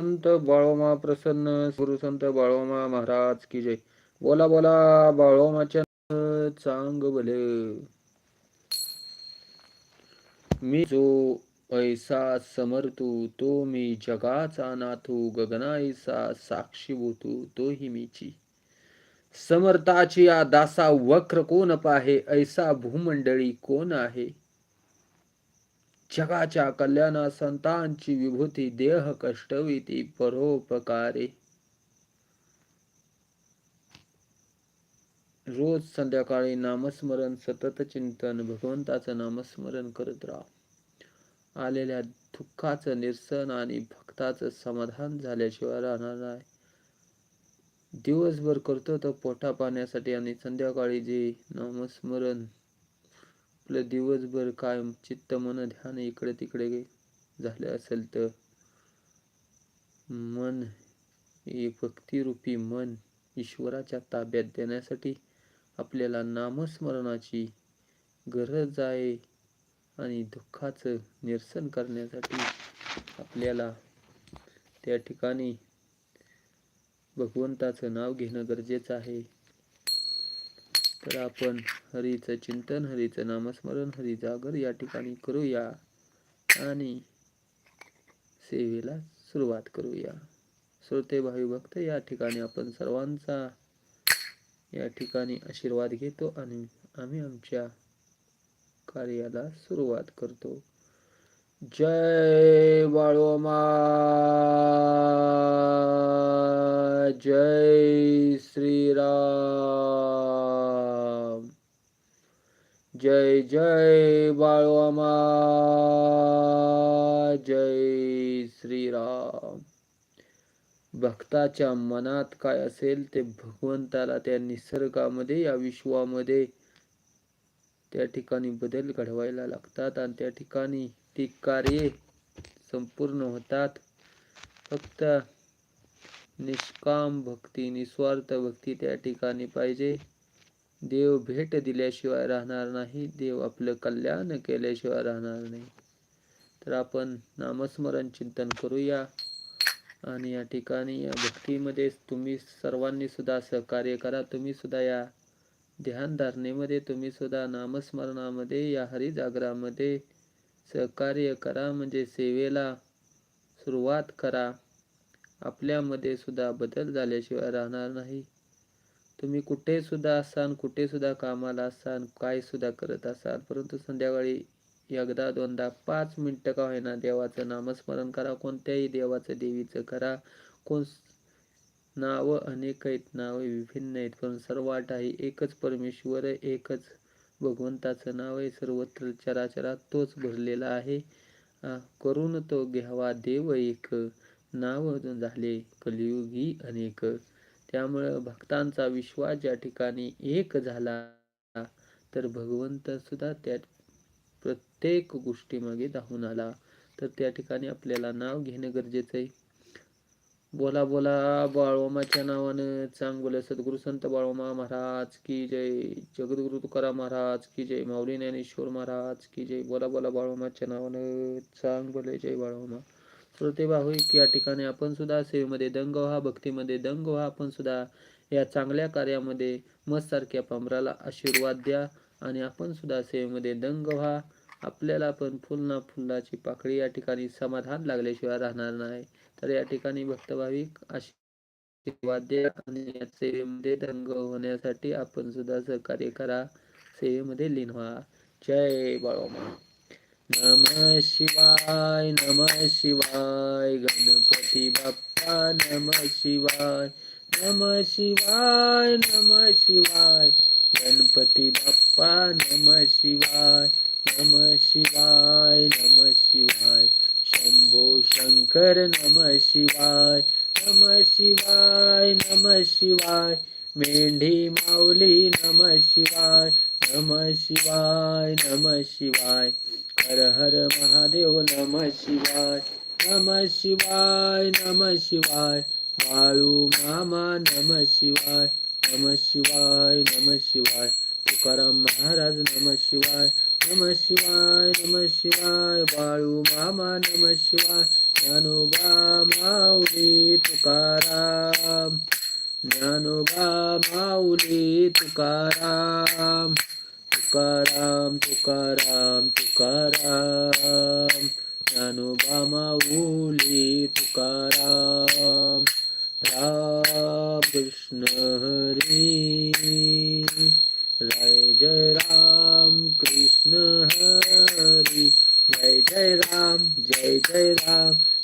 संत बाळोमा प्रसन्न गुरु संत बाळोमा महाराज की जय. बोला बोला बाळोमाच्या चांग भले. मी जो ऐसा समर्थू तो मी जगाचा नाथू गगनाईसा साक्षी भूतू तोही मीची. समर्थाची या दासा वक्र कोण पाहे ऐसा भूमंडळी कोण आहे? जगाच्या कल्याणा संतांची विभूती देह कष्टविती परोपकारे. रोज संध्याकाळी नामस्मरण सतत चिंतन भगवंताचं नामस्मरण करत राहा. आलेल्या दुःखाचं निरसन आणि भक्ताचं समाधान झाल्याशिवाय राहणार नाही. दिवसभर करतो तर पोटा पाण्यासाठी आणि संध्याकाळी जे नामस्मरण आपलं दिवसभर काय चित्त मन ध्यान इकडे तिकडे झालं असेल तर? मन भक्तिरूपी मन ईश्वराच्या ताब्यात देण्यासाठी आपल्याला नामस्मरणाची गरज आहे आणि दुःखाचं निरसन करण्यासाठी आपल्याला त्या ठिकाणी भगवंताचं नाव घेणं गरजेचं आहे. तर आपण हरीचं चिंतन हरीचं नामस्मरण हरी जागर या ठिकाणी करूया आणि सेवेला सुरुवात करूया. श्रोते भावी भक्त या ठिकाणी आपण सर्वांचा या ठिकाणी आशीर्वाद घेतो आणि आम्ही आमच्या कार्याला सुरुवात करतो. जय बाळोमा जय श्रीराम! जय जय बाळवामा जय श्रीराम. भक्ताच्या मनात काय असेल ते भगवंताला त्या निसर्गामध्ये या विश्वामध्ये त्या ठिकाणी बदल घडवायला लागतात आणि त्या ठिकाणी ती कार्ये संपूर्ण होतात. फक्त निष्काम भक्ती निस्वार्थ भक्ती त्या ठिकाणी पाहिजे. देव भेट दिल्याशिवाय राहणार नाही देव आपलं कल्याण केल्याशिवाय राहणार नाही. तर आपण नामस्मरण चिंतन करूया. आणि या ठिकाणी या भक्तीमध्ये तुम्ही सर्वांनी सुद्धा सहकार्य करा. तुम्ही सुद्धा या ध्यानधारणेमध्ये तुम्ही सुद्धा नामस्मरणामध्ये या हरिजागरामध्ये सहकार्य करा. म्हणजे सेवेला सुरुवात करा. आपल्यामध्ये सुद्धा बदल झाल्याशिवाय राहणार नाही. तुम्ही कुठे सुद्धा असाल कुठे सुद्धा कामाला असाल काय सुद्धा करत असाल परंतु संध्याकाळी एकदा दोनदा पाच मिनटं का होईना देवाचं नामस्मरण करा कोणत्याही देवाचं देवीचं करा. कोण नावं अनेक आहेत नावं विभिन्न आहेत पण सर्वात आहे. एकच परमेश्वर एकच भगवंताचं नाव आहे. सर्वत्र चराचरात तोच भरलेला आहे. करून तो घ्यावा देव एक. नाव झाले कलियुगी अनेक. त्यामुळं भक्तांचा विश्वास ज्या ठिकाणी एक झाला तर भगवंत सुद्धा त्या प्रत्येक गोष्टीमागे धावून आला. तर त्या ठिकाणी आपल्याला नाव घेणं गरजेचं आहे. बोला बोला बाळोमाच्या नावानं चांगलं सद्गुरु संत बाळोमा महाराज की जय जगद्गुरु तुकाराम महाराज की जय माऊली ज्ञानेश्वर महाराज की जय. बोला बोला बाळोमाच्या नावानं चांग जय जय प्रतिभा श्रोते की या ठिकाणी आपण सुद्धा सेवेमध्ये दंग व्हा भक्तीमध्ये दंग व्हा. आपण सुद्धा या चांगल्या कार्यामध्ये मस्तसारख्या पांभराला आशीर्वाद द्या आणि आपण सुद्धा सेवेमध्ये दंग व्हा. आपल्याला पण फुलना फुलाची पाकळी या ठिकाणी समाधान लागल्याशिवाय राहणार नाही. तर या ठिकाणी भक्तभाविक आशीर्वाद द्या आणि या सेवेमध्ये दंग होण्यासाठी आपण सुद्धा सहकार्य करा. सेवेमध्ये लीन व्हा. जय बाळोमा नम शिवाय नम शिवाय गणपती बाप्पा नम शिवाय नम शिवाय नम शिवाय गणपती बाप्पा नम शिवाय नम शिवाय नम शिवाय शंभो शंकर नम शिवाय नम शिवाय नम शिवाय मेंढी माऊली नम शिवाय नम शिवाय नम शिवाय हर हर महादेव नम शिवाय नम शिवाय नम शिवाय. बाळू मामा नम शिवाय नम शिवाय नम शिवाय. तुकाराम महाराज नम शिवाय नम शिवाय नम शिवाय. बाळू मामा नम शिवाय ज्ञानोबा माऊली तुकाराम. ज्ञानोबा माऊली तुकाराम. तुकाराम तुकाराम तुकाराम ज्ञानोबा माऊली तुकाराम राम कृष्ण हरी जय जय राम कृष्ण हरी जय जय राम जय जय राम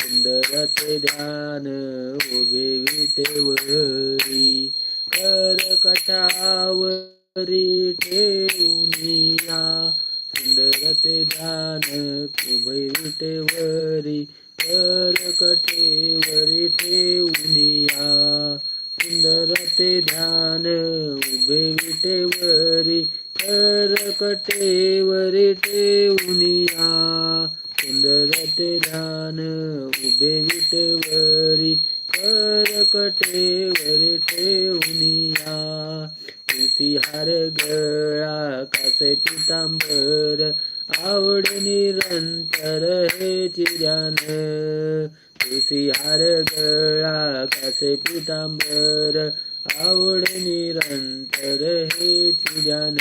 सुंदर ते ध्यान उभे विटेवरी कर कटावरी ठेवूनिया सुंदर ते ध्यान उभे विटेवरी कर कटेवरी ठेवूनिया सुंदर ते ध्यान उभे विटेवरी कर कटेवरी ठेवूनिया सुंदर ते ध्यान उभे विटेवरी कर ठेवनिया तुलसी हार गळा कासे पितांबर आवड निरंतर हे चिरान. तुलसी हार गळा कासे पितांबर आवड निरंतर हे चिरान.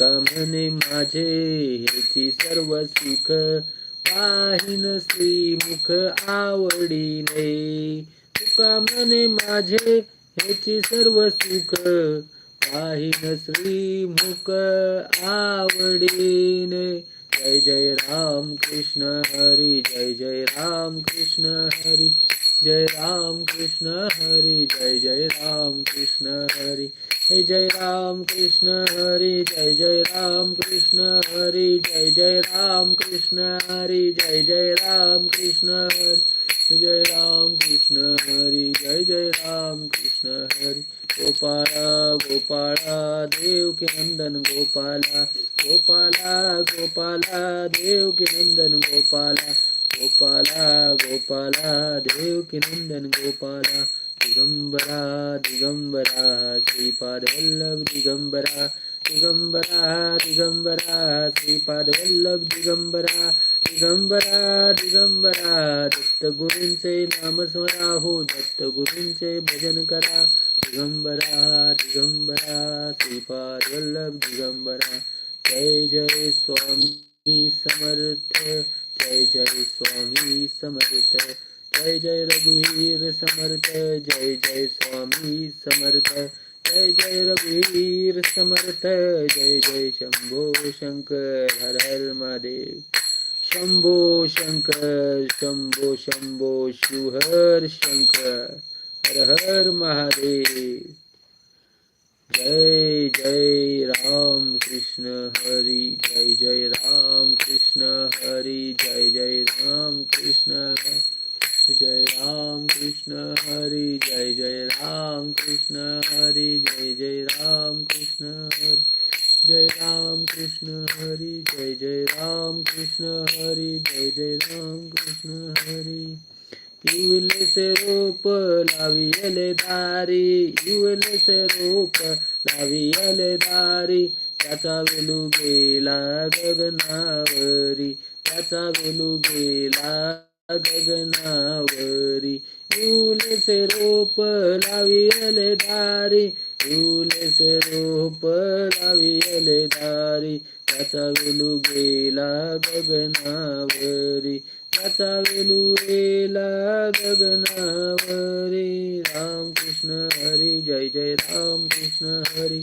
का म्हणे माझे ह्याची सर्व सुख पाहिन श्रीमुख आवडीने. तुका म्हणे माझे ह्याची सर्व सुख पाहिन श्रीमुख आवडीने. जय जय राम कृष्ण हरी जय जय राम कृष्ण हरी. जय राम कृष्ण हरी जय जय राम कृष्ण हरी जय जय राम कृष्ण हरी जय जय राम कृष्ण हरी जय जय राम कृष्ण हरी जय जय राम कृष्ण हरी जय राम कृष्ण हरी जय जय राम कृष्ण हरी। गोपाला गोपाला देव के नंदन गोपाला गोपाला गोपाला देव के नंदन गोपाला गोपाला गोपाला देव की नंदन गोपाला, दिगंबरा दिगंबरा श्रीपाद वल्लभ दिगंबरा दिगंबरा दिगंबरा श्रीपाद वल्लभ दिगंबरा दिगंबरा दिगंबरा दत्त गुरूंचे नाम स्मरा हो दत्त गुरूंचे भजन करा, दिगंबरा दिगंबरा श्रीपाद वल्लभ दिगंबरा, जय जय स्वामी समर्थ। जय जय स्वामी समर्थ जय जय रघुवीर समर्थ जय जय स्वामी समर्थ जय जय रघुवीर समर्थ जय जय शंभो शंकर हर हर महादेव। शंभो शंकर शंभो शंभो शिवहर शंकर हर हर महादेव। जय जय राम कृष्ण हरी जय जय राम कृष्ण कृष्ण हरी जय जय राम कृष्ण जय राम कृष्ण हरी जय जय राम कृष्ण हरी जय जय राम कृष्ण हरी जय राम कृष्ण हरी जय जय राम कृष्ण हरी जय जय राम कृष्ण हरी। इवले से रोप लावियले दारी इवले से रोप लावियले दारी त्याचा वेलू गेला गगनावरी त्याचा वेलू गेला गगनावरी. इवले से रोप लावियले दारी इवले से रोप लावियले दारी. त्याचा वेलू गेला गगनावरी त्याचा वेलुएला गगनावरी. राम कृष्ण हरी जय जय राम कृष्ण हरी.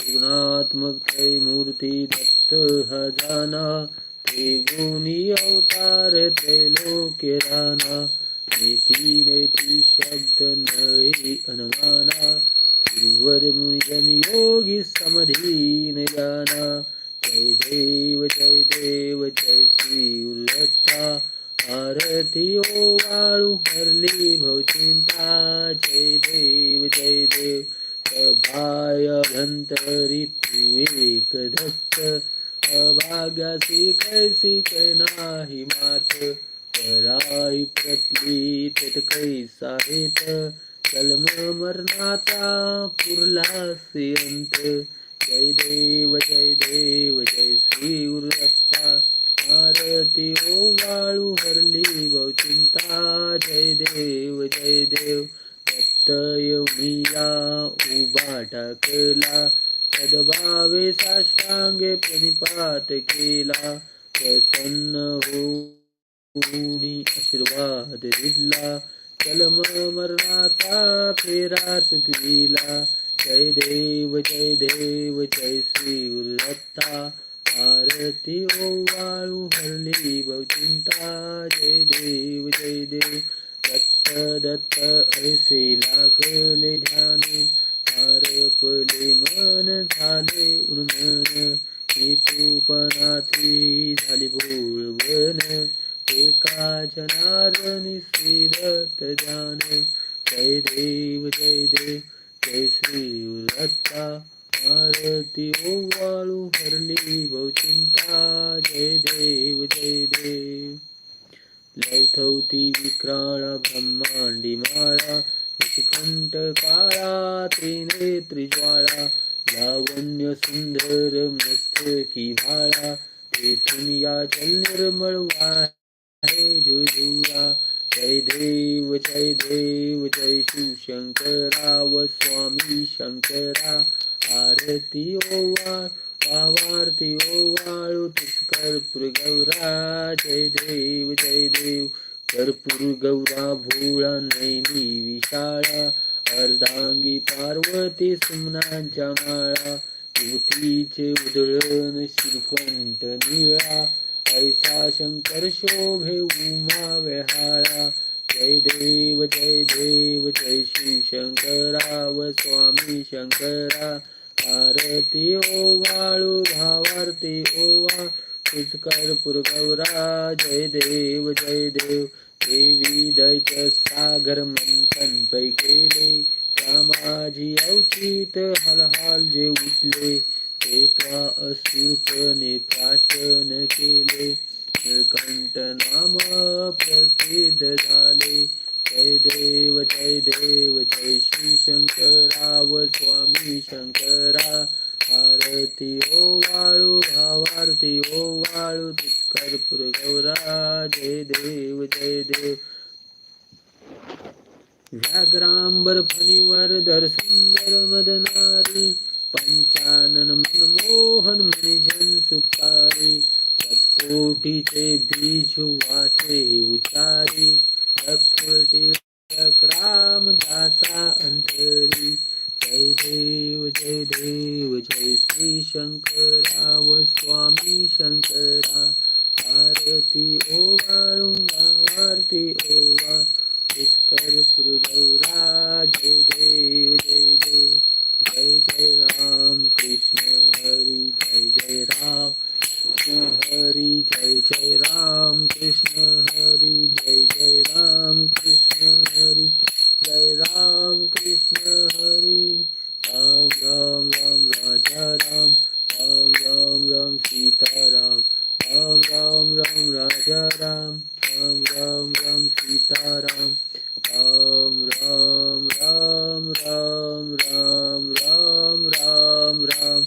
त्रिगुणात्मक मूर्ती दत्त हजाना जाना ते गुणी अवतार त्रैलोक्य राणा नेती नेती शब्द नये अनमाना सुवर मुनिजन योगी समधीन जाना जय देव जय देव जय श्री उल्लता आरती ओ वाळू हरली भवचिंता जय देव जय देव। सभाय तू एक दत्त अभाग्यासी कैसी कै नाही मात। पराई प्रतली तट कैसा हेत? कलम मरणाचा पुरला अंत जय देव जय देव जय श्री उर्दत्ता आरती ओ वाळू हरली बहुचिंता। जय देव जय देव। दत्त येऊनिया उभा टाकला सद्भावे साष्टांगे प्रणिपात केला प्रसन्न होऊनी आशीर्वाद दिला. कलम मरणाचा फेरा चुकविला जय देव जय देव जय श्री उल्लत्ता आरती ओ वाळू हरली बहुचिंता जय देव जय देव. दत्त ऐसे लागले ध्यान आरपले मन झाले उन्मन. हेतूपणाची झाली बोळवण एका जनार्दनी श्रीदत्त ध्यान. जय देव जय देव जय श्री दत्ता आरती ओ वाळू हरली बहुचिंता जय देव जय देव. लवथवती विक्राळा ब्रह्मांडी माळा निष्कंठ काळा त्रिनेत्री ज्वाळा लावण्य सुंदर मस्तकी भाळा तेथून या जल निर्मळ वाहे जुजुरा. जय देव जय देव जय शिव शंकरा व स्वामी शंकरा. आरती ओवा वारती ओ वाळू कर्पूर गौरा जय देव जय देव. कर्पूर गौरा भोळा नैनी विशाळा. अर्धांगी पार्वती सुमनांच्या माळा. युतीचे उधळण श्रीकंठ निळा. ऐसा शंकर शोभे उमा वेहाळा. जय देव जय देव जय शिव शंकरा व स्वामी शंकरा. आरती ओ वाळू भावारती ओ वा. कर्पूर गौरा. जय देव जय देव. देवी दैत सागर मंथन पै केले त्या माझी अवचित हलहाल जे उठले. ते त्या असुरपणे प्राशन केले. कंठ नाम प्रसिद्ध झाले. जय देव जय देव जय शिव शंकरा व स्वामी शंकरा. आरती ओ वाळू भावारती ओ वाळू कर्पूर गौरा. जय देव जय देव. व्याघ्रांबर फणीवर धर सुंदर मदनारी. पंचानन मनमोहन मनिजन सुपारी. सतकोटीचे बीज वाचे उचारी. राम दासा अंतरी जय देव जय देव जय श्री शंकरा स्वामी शंकरा. आरती ओ वाळू ओवा. ओ वा गौरा जय देव जय देव. जय जय राम कृष्ण हरी जय जय राम. कृष्ण हरी जय जय राम कृष्ण हरी जय जय राम कृष्ण हरी जय राम कृष्ण हरी राम राम राम राजा राम राम राम राम सीता राम राम राम राम राजा राम राम राम राम सीता राम राम राम राम राम राम राम राम राम राम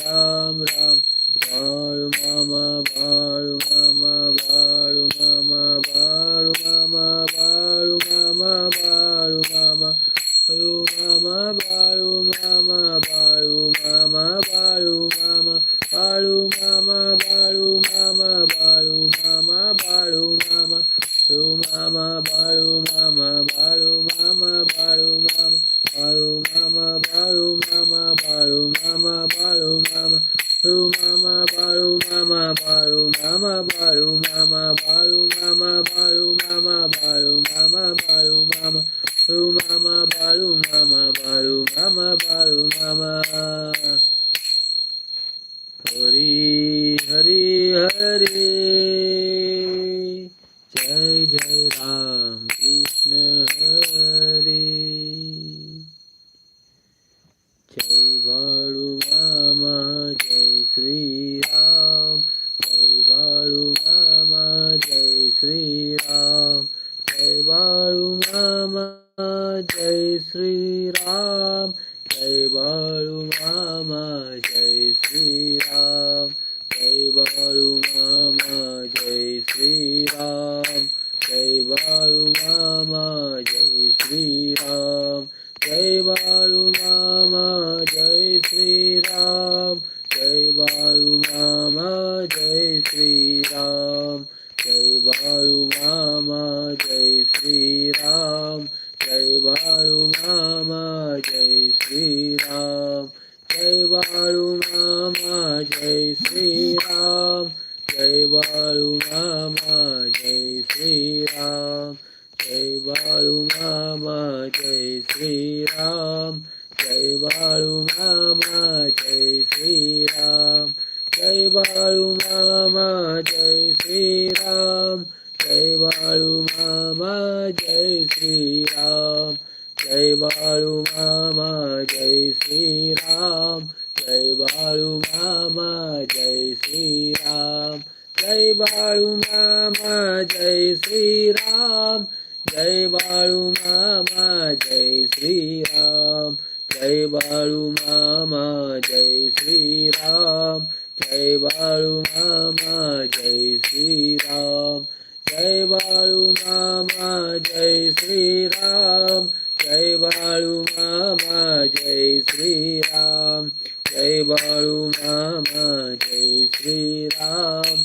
जय श्रीराम जय बाळू मामा जय श्रीराम जय बाळू मामा जय श्रीराम जय बाळू मामा जय श्रीराम जय बाळू मामा जय श्रीराम जय बाळू मामा जय श्रीराम जय बाळू मामा जय श्रीराम जय बाळू मामा जय श्रीराम. जय बाळू मामा जय श्रीराम. जय बाळू मामा जय श्रीराम. जय बाळू मामा जय श्रीराम. जय बाळू मामा जय श्रीराम. जय बाळू मामा जय श्रीराम. जय बाळू मामा जय श्रीराम.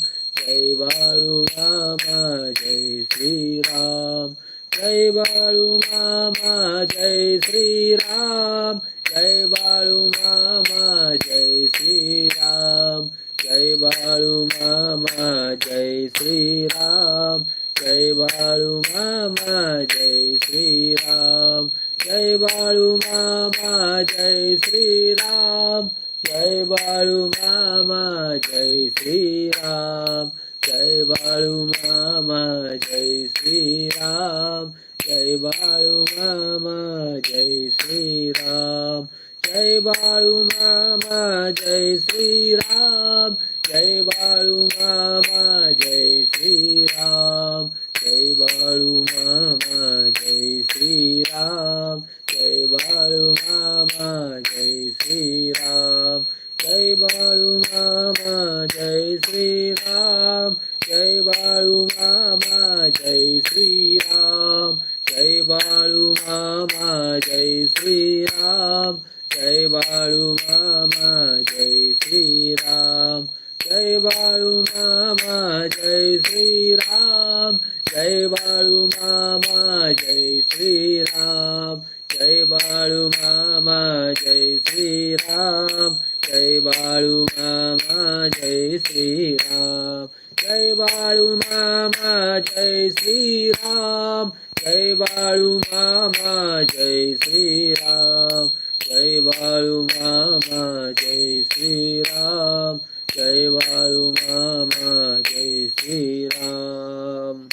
जय बाळू मामा जय श्रीराम. जय बाळू मामा जय श्रीराम. जय बाळू मामा जय श्रीराम. जय बाळू मामा जय श्रीराम. जय बाळू मामा जय श्रीराम. जय बाळू मामा जय श्रीराम. जय बाळू मामा जय श्रीराम. जय बाळू मामा जय श्रीराम. जय बाळू मामा जय श्रीराम. जय बाळू मामा जय श्रीराम. जय बाळू मामा जय श्रीराम. जय बाळू मामा जय श्रीराम. जय बाळू मामा जय श्रीराम। जय बाळू मामा जय श्रीराम। जय बाळू मामा जय श्रीराम। जय बाळू मामा जय श्रीराम। जय बाळू मामा जय श्रीराम। जय बाळू मामा जय श्रीराम। जय बाळू मामा जय श्रीराम। जय बाळू मामा जय श्रीराम. जय बाळू मामा जय श्रीराम. जय बाळू मामा जय श्रीराम. जय बाळू मामा जय श्रीराम. जय बाळू मामा जय श्रीराम. जय बाळू मामा जय श्रीराम.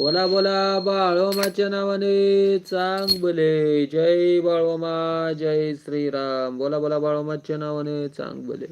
बोला बोला बाळोमाच्या नावाने चांग बोले जय बाळोमा जय श्रीराम. बोला बोला बाळोमाच्या नावाने चांग बोले